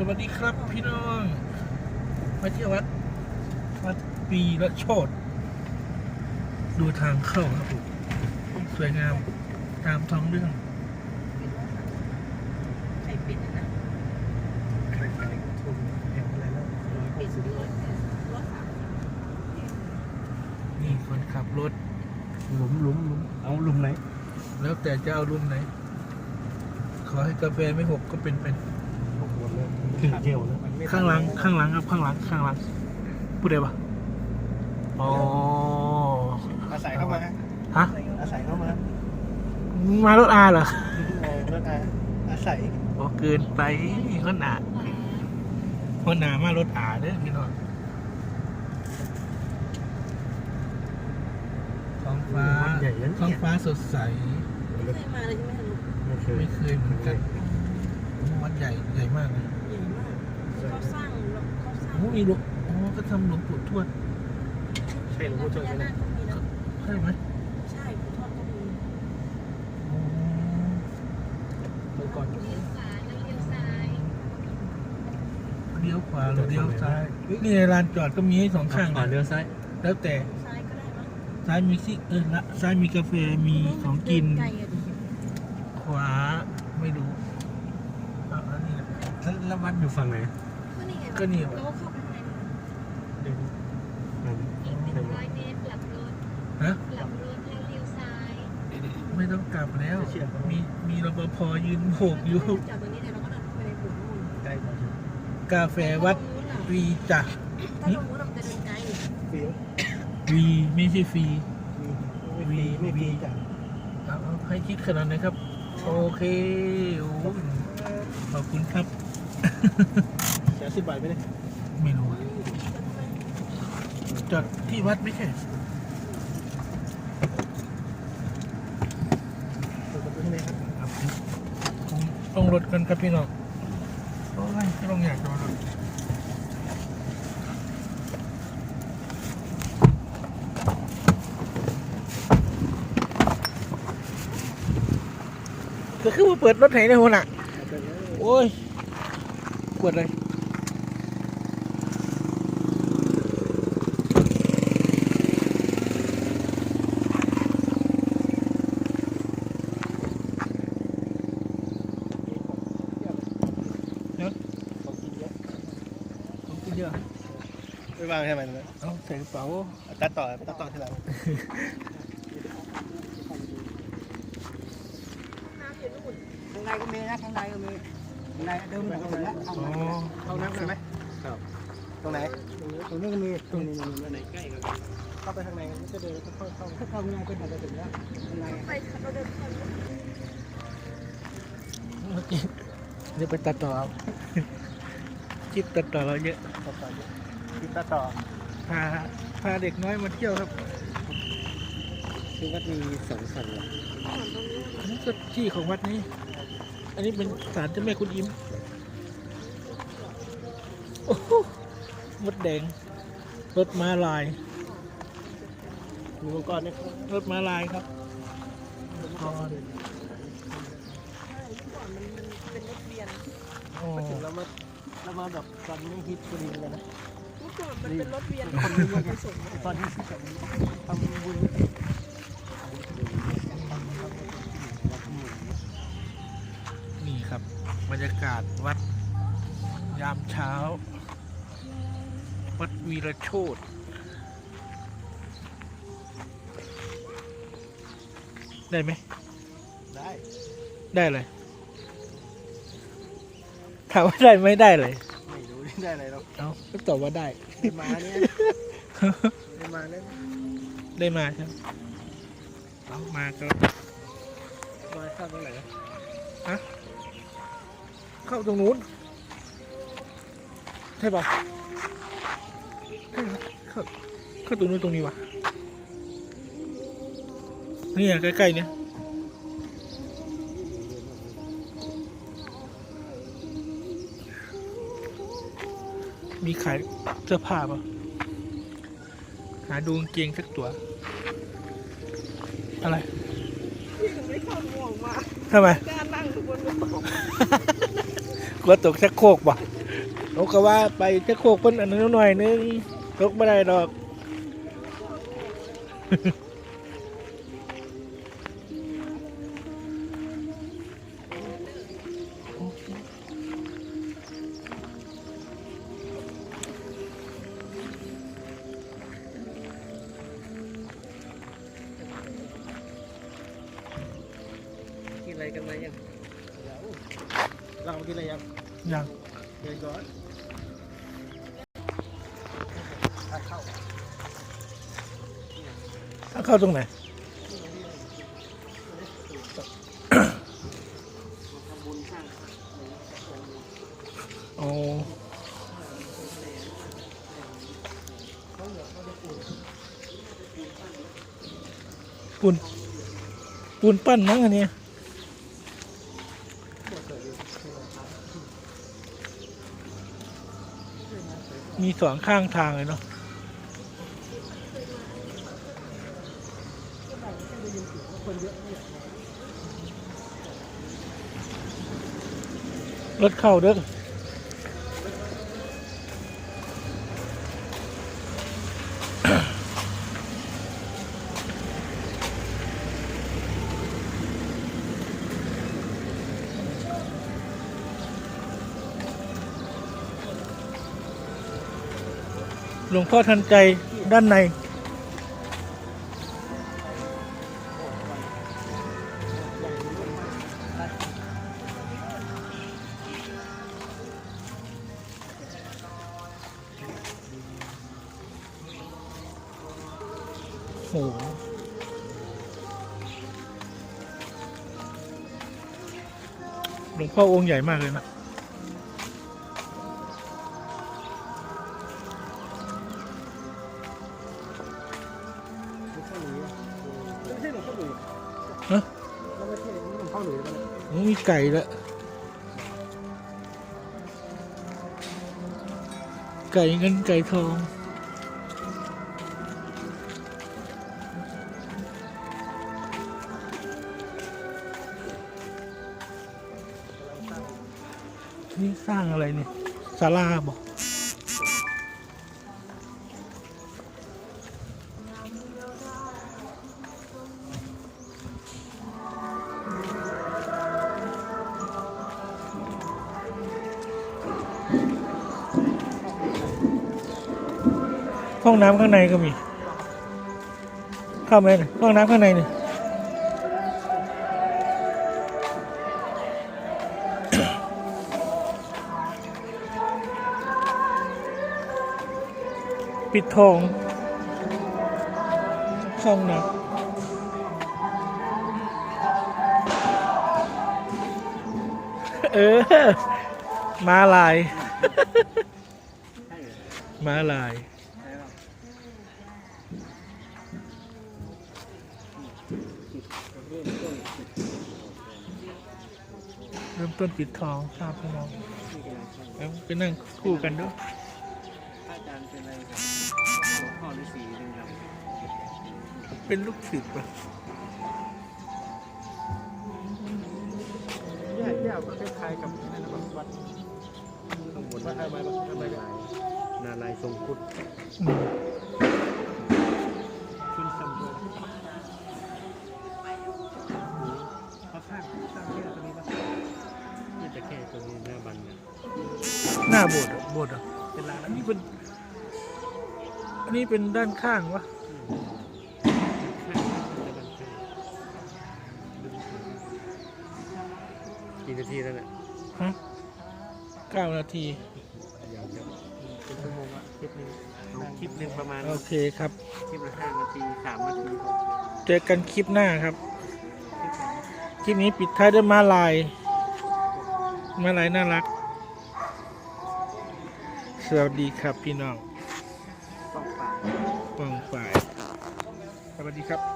สวัสดีครับพี่น้องมาเที่ยววัดวัดปีละโชดดูทางเข้าครับผมสวยงามตามท้องเรื่องใครปิดอะนะปิดรถรถสามนี่คนขับรถ หลุมหลุมหลุมเอาหลุมไหน แล้วแต่จะเอารุ่นไหน ขอให้กาแฟไม่หกก็เป็นเป็นหมดเลย ถึงเกี่ยวเลยข้างหลังข้างหลังครับ ข้างหลังข้างหลังพูดได้ปะอ๋ออาศัยเข้ามาฮะอาศัยเข้ามา มารถอาเหรอโอ้รถอาอาศัยโอ้เกินไปคนหนาคนหนามารถอาเด้อพี่น้องท้องฟ้าใหญ่ยันท้องฟ้าสดใส ไม่เคยมาเลยใช่ไหมคะลูกไม่เคยไม่เคยเหมือนกันวัดใหญ่ใหญ่มากเลยใหญ่มาก เขาสร้างเขาสร้างโอ้มีหลวงอ๋อก็ทำหลวงปู่ทวดใช่หลวงแล้วพ่อพช่วยญาไหมนาคก็มีนะใช่ไหมใช่ปู่ทวดก็มีอ๋อเมื่อก่อนเลี้ยวขวาหรือเลี้ยวซ้ายนี่ในลานจอดก็มีให้สองข้างขวานะเลี้ยวซ้ายแล้วแต่ซ้ายก็ได้มั้งซ้ายมีซิเออละซ้ายมีกาแฟมีของกินไกลอะดิขวาไม่รู้เอาอันนี้แหละแล้วแล้ววัดอยู่ฝั่งไหน ก็นี่ไงก็นี่เราเข้าไปข้างในเดินนั่นอีกหนึ่งร้อยเมตรกลับรถฮะกลับรถแล้วเลี้ยวซ้ายไม่ต้องกลับแล้ว มีมีรปภยืนโบกอยู่จอดตรงนี้เดี๋ยวเราก็เดินเข้าไปในปู่นู่นใกล้กว่ากาแฟวัดถ้าตรงนู้นอะฟรีจ้ะถ้าตรงนู้นเราจะเดินไกลฟรีฟรีไม่ใช่ฟรีไม่ฟรีไม่ฟรีจ้ะเอาเอาให้คิดขนาดไหนครับ โอเคโอ้ขอบคุณครับ เสียสิบบาทไปเลยไม่รู้จอดที่วัดไม่ใช่ เปิดประตูให้เลยครับครับต้องต้องรถกันครับพี่น้องโอ้ยก็ต้องอยากจะมารถก็คือมาเปิดรถไหนเนี่ยหัวหน้าเอาไปเลยโอ้ยปวดเลย เนาะของกินเยอะของกินเยอะไม่วางใช่ไหมตรงนั้นเอาใส่กระเป๋าตัดต่อตัดต่อทีหลังข้างในก็มีนะข้างในก็มีข้างในเดิมไปก็มีแล้วข้างอ๋อในเข้าน้ำใช่ไหมครับตรงไหนตรงนี้ก็มีตรงนี้ไหนใกล้กันเข้าไปข้างในมันจะเดินเข้าเข้าถ้าเข้าข้างในก็จะถึงแล้วข้างในไปเราเดินเข้าโอเค เดี๋ยวไปตัดต่อเอาคลิปตัดต่อเราเยอะต่อต่อคิดตัดต่อพาพาเด็กน้อยมาเที่ยวครับคือวัดมีสองฝั่งเลยอันนี้ก็ที่ของวัดนี้ อันนี้เป็นศาลเจ้าแม่คุณอิมโอ้โหมดแดงรถม้าลายมีมังกรไหมครับรถม้าลายครับก่อนก่ อนมันมันเป็นรถเวียนโอ้มาถึงเรามาเรามาแบบตอนนี้ฮิตพอดีเลยนะ เมื่อก่อนมันเป็นรถเวียนคนเวียนไปส่งตอนนี้ที่แบบทำบุญนี่ครับ บรรยากาศวัดยามเช้า วัดวีรโชตได้ไหมได้ ได้เลย ถามว่าได้ไหมได้เลยไม่รู้ได้อะไรหรอกเอาก็ตอบว่าได้ได้มาเนี่ยได้มาเนี่ยได้มาใช่ไหมเอามาก็มาเข้าตรงไหนเข้าตรงนู้นใช่ปะใช่ปะเข้าเข้าตรงนู้นตรงนี้วะนี่อะใกล้ๆเนี่ย มีขายเสื้อผ้าปะหาดูกางเกงสักตัว อะไรพี่ถึงไม่เข้าห่วงมาทำไมกล้านั่งทุกคนไม่ตกกลัวตกชักโครกปะเเขาก็ว่าไปจะโคกเพิ่นอันนึงหน่อยนึงตกไม่ได้ดอก กินอะไรกันมายังเรากินอะไรยังยังเดี๋ยวก่อนถ้าเข้าตรงไหนทำบุญสร้างอ๋อปูนปูนปั้นมั้งอันเนี้ มีสองข้างทางเลยเนาะรถเข้าเด้อ ลวงพ่อทันใจด้านในโหหลวงพ่อองค์ใหญ่มากเลยนะ มีไก่แล้ว ไก่เงินไก่ทองนี่สร้างอะไรเนี่ยศาลาบอก ห้องน้ำข้างในก็มี เข้าไหมห้องน้ำข้างในนี่ปิดทองห้องน้ำเออ มาลาย มาลาย เริ่ม ต้นปิดทองทราบพี่น้องแล้วไปนั่งคู่กันด้วยอาจารย์เป็นอะไรครับหลวงพ่อฤาษีดึงครับเป็นลูกศิษย์ปะแยกแยกก็คล้ายๆกับนั่นนะครับวัดข้างบนวัดอะไรวัดอะไรกันนาลายทรงพุทธอืมขึ้นซ้ำด้วยเขาสร้างสร้างแค่ตรงนี้ปะนี่จะ แค่ตรงนี้หน้าบันเนี่ยหน้าโบสถ์อะโบสถ์อะเป็นร้านอันนี้เป็นอันนี้เป็นด้านข้างวะกี่นาทีแล้วเนี่ยฮะเก้านาที ยาวๆเป็นชั่วโมงอะคลิปหนึงคลิปหนึ่งประมาณโอเคครับ คลิปละห้านาทีสามนาทีพอ เจอกันคลิปหน้าครับ คลิปนี้ปิดท้ายด้วยมาลาย มาลายน่ารัก สวัสดีครับพี่น้องต้องฝากปองฝ่ายสวัสดีครับ